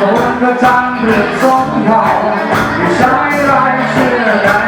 ตกกระจังเรื่องสงครามไม่ใช่รายเชื่อใด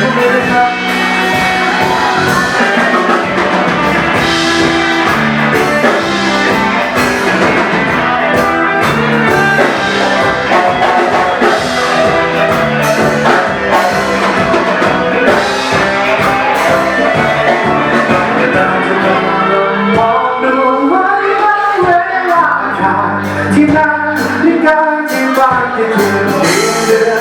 พวกนี้นะครับที่นั่งที่กายที่บ้านที่คืนที่เดือน